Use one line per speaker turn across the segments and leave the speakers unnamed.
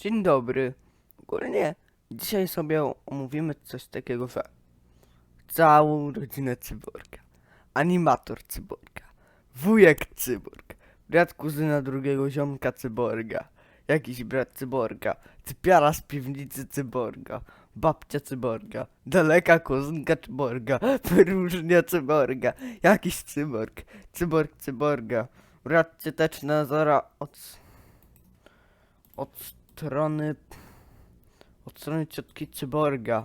Dzień dobry. Ogólnie dzisiaj sobie omówimy coś takiego, że całą rodzinę cyborga, animator cyborga, wujek cyborg, brat kuzyna drugiego ziomka cyborga, jakiś brat cyborga, typiara z piwnicy cyborga, babcia cyborga, daleka kuzynka cyborga, wyróżnia cyborga, jakiś cyborg, cyborg cyborga, brat cioteczna Zora od od strony od strony ciotki Cyborga.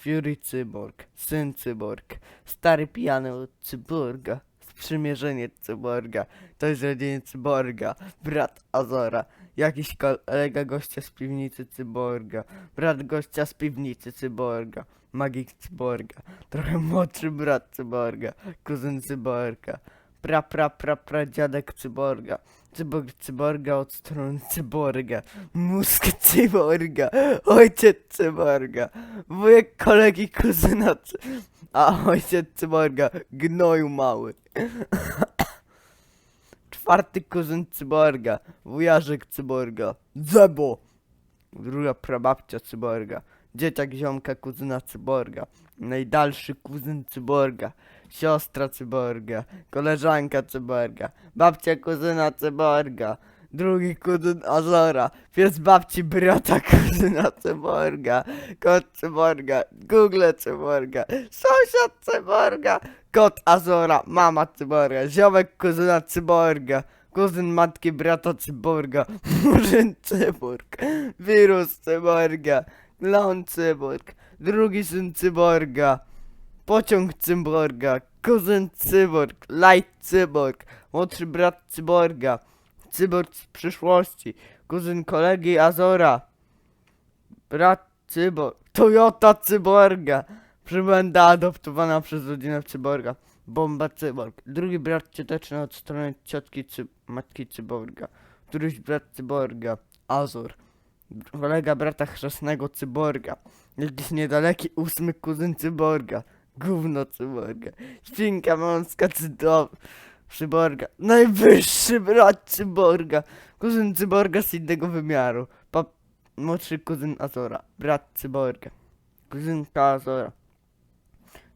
Fury Cyborg, syn Cyborg, stary pijany od Cyborga, sprzymierzenie Cyborga, to jest rodziny Cyborga, brat Azora, jakiś kolega gościa z piwnicy Cyborga, brat gościa z piwnicy Cyborga, magik Cyborga, trochę młodszy brat Cyborga, kuzyn Cyborga, pra pra pra pra dziadek Cyborga, cyborg Cyborga od strony Cyborga, mózg Cyborga, ojciec Cyborga, wujek kolegi kuzyna, cy- a ojciec Cyborga, gnoju mały. Czwarty kuzyn Cyborga, wujarzek Cyborga, Zebo. Druga prababcia Cyborga, dzieciak ziomka kuzyna Cyborga, najdalszy kuzyn Cyborga, siostra Cyborga, koleżanka Cyborga, babcia kuzyna Cyborga, drugi kuzyn Azora, pies babci brata kuzyna Cyborga, kot Cyborga, Google Cyborga, sąsiad Cyborga, kot Azora, mama Cyborga, ziomek kuzyna Cyborga, kuzyn matki brata Cyborga, murzyn Cyborg, wirus Cyborga, klon Cyborg, drugi syn Cyborga, pociąg Cyborga, kuzyn Cyborg, Light Cyborg, młodszy brat Cyborga, Cyborg z przyszłości, kuzyn kolegi Azora, brat Cyborg, Toyota Cyborga, przybęda adoptowana przez rodzinę Cyborga, bomba Cyborg, drugi brat cioteczny od strony ciotki cy matki Cyborga, któryś brat Cyborga, Azor, kolega brata chrzestnego Cyborga, jakiś niedaleki ósmy kuzyn Cyborga, gówno Cyborga, świnka mąska cydo... Cyborga, najwyższy brat Cyborga, kuzyn Cyborga z innego wymiaru, pap... młodszy kuzyn Azora, brat Cyborga, kuzynka Azora,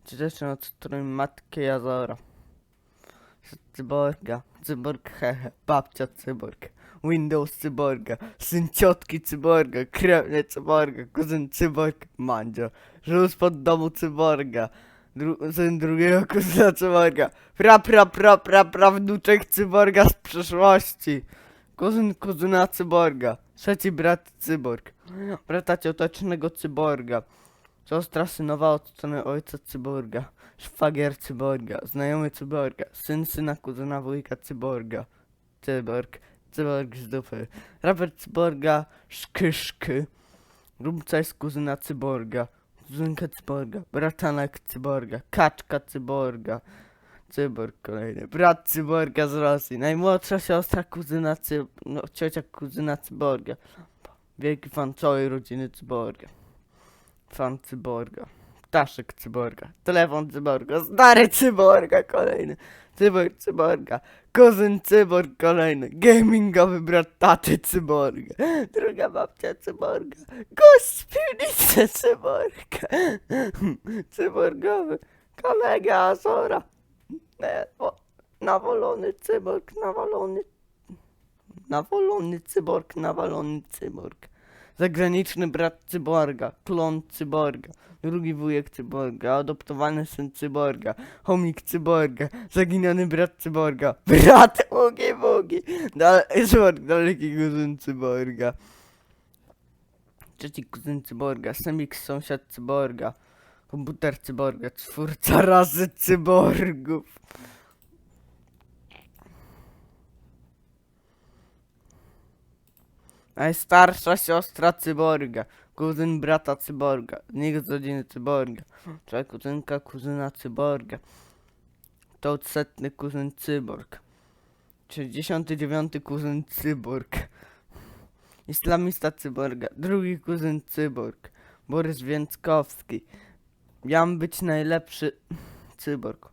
czy strony matki Azora, Cyborga, Cyborg hehe, babcia Cyborg, Windows Cyborga, syn ciotki Cyborga, krewny Cyborga, kuzyn Cyborg, Mandzio, żółz pod domu Cyborga, dru syn drugiego kuzyna Cyborga, pra pra pra pra pra wnuczek Cyborga z przeszłości, kuzyn kuzyna Cyborga, trzeci brat Cyborg, brata ciotecznego Cyborga, siostra synowa od strony ojca Cyborga, szwagier Cyborga, znajomy Cyborga, syn syna kuzyna wujka Cyborga, Cyborg, Cyborg z dupy, raper Cyborga, szkyszky, rumca jest kuzyna Cyborga, kuzynka Cyborga, bratanek Cyborga, kaczka Cyborga, Cyborg kolejny, brat Cyborga z Rosji, najmłodsza siostra kuzyna Cy... no ciocia kuzyna Cyborga, wielki fan całej rodziny Cyborga, fan Cyborga, ptaszek Cyborga, telefon Cyborga, stary Cyborga kolejny, Cyborg Cyborga, kuzyn Cyborg kolejny, gamingowy brat taty Cyborga, druga babcia Cyborga, gość z piwnicy Cyborga, cyborgowy, kolega Azora, nawalony cyborg, nawalony, nawalony cyborg, nawalony cyborg, zagraniczny brat Cyborga, klon Cyborga, drugi wujek Cyborga, adoptowany syn Cyborga, chomik Cyborga, zaginiony brat Cyborga, brat Ugi Bugi, dal Cyborg, daleki kuzyn Cyborga, trzeci kuzyn Cyborga, semik sąsiad Cyborga, komputer Cyborga, twórca razy Cyborgów. Najstarsza siostra Cyborga, kuzyn brata Cyborga, nikt z rodziny Cyborga, czy kuzynka kuzyna Cyborga, to setny kuzyn Cyborg, 69 kuzyn Cyborg, islamista Cyborga, drugi kuzyn Cyborg, Borys Więckowski, miałem być najlepszy Cyborg,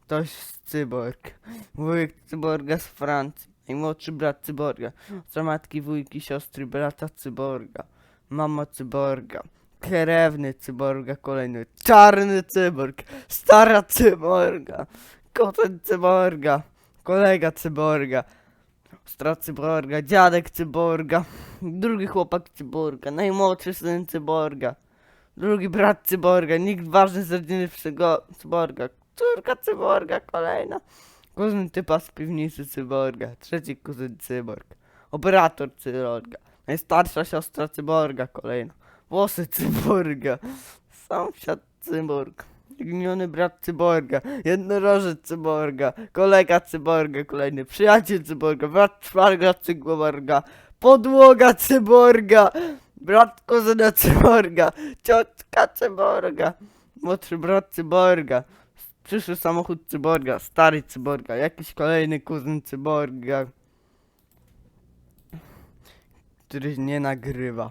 ktoś z Cyborg, wujek Cyborga z Francji, najmłodszy brat cyborga, za matki, wujki, siostry, brata cyborga, mama cyborga, krewny cyborga, kolejny czarny cyborg, stara cyborga, koten cyborga, kolega cyborga, stra cyborga, dziadek cyborga, drugi chłopak cyborga, najmłodszy syn cyborga, drugi brat cyborga, nikt ważny z rodziny cyborga, córka cyborga, kolejna, kuzyn typa z piwnicy cyborga, trzeci kuzyn cyborg, operator cyborga, najstarsza siostra cyborga, kolejna, włosy cyborga, sąsiad cyborg, Gniony brat cyborga, jednorożec cyborga, kolega cyborga, kolejny. Przyjaciel cyborga, brat czwarga cyborga, podłoga cyborga, brat kuzyna cyborga, ciotka cyborga, młodszy brat cyborga, przyszły samochód cyborga, stary cyborga, jakiś kolejny kuzyn cyborga, który nie nagrywa.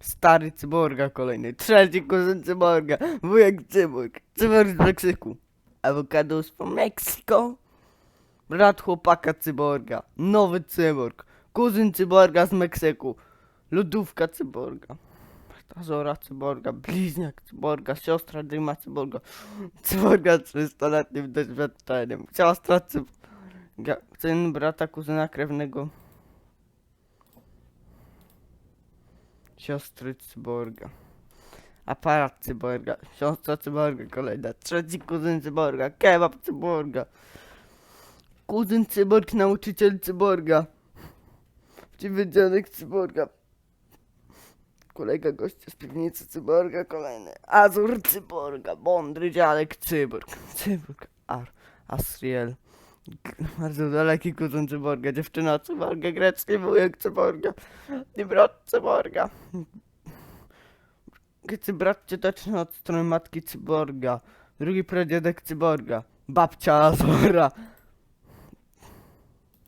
Stary cyborga kolejny, trzeci kuzyn cyborga, wujek cyborg, cyborg z Meksyku, avocados from Mexico, brat chłopaka cyborga, nowy cyborg, kuzyn cyborga z Meksyku, lodówka cyborga, Azora cyborga, bliźniak cyborga, siostra dyma cyborga, cyborga z 300-letnim doświadczeniem, siostra cyborga, syn brata kuzyna krewnego, siostry cyborga. Aparat cyborga, siostra cyborga kolejna, trzeci kuzyn cyborga, kebab cyborga. Kuzyn cyborg, nauczyciel cyborga. Dziadek cyborga. Kolega gościa z piwnicy cyborga, kolejny. Azur cyborga, mądry dziadek cyborg. Cyborg, Ar, Asriel. Bardzo daleki kuzyn cyborga, dziewczyna cyborga, grecki wujek cyborga. I brat cyborga. Gdy brat cioteczny od strony matki cyborga. Drugi pradziadek cyborga. Babcia Azora.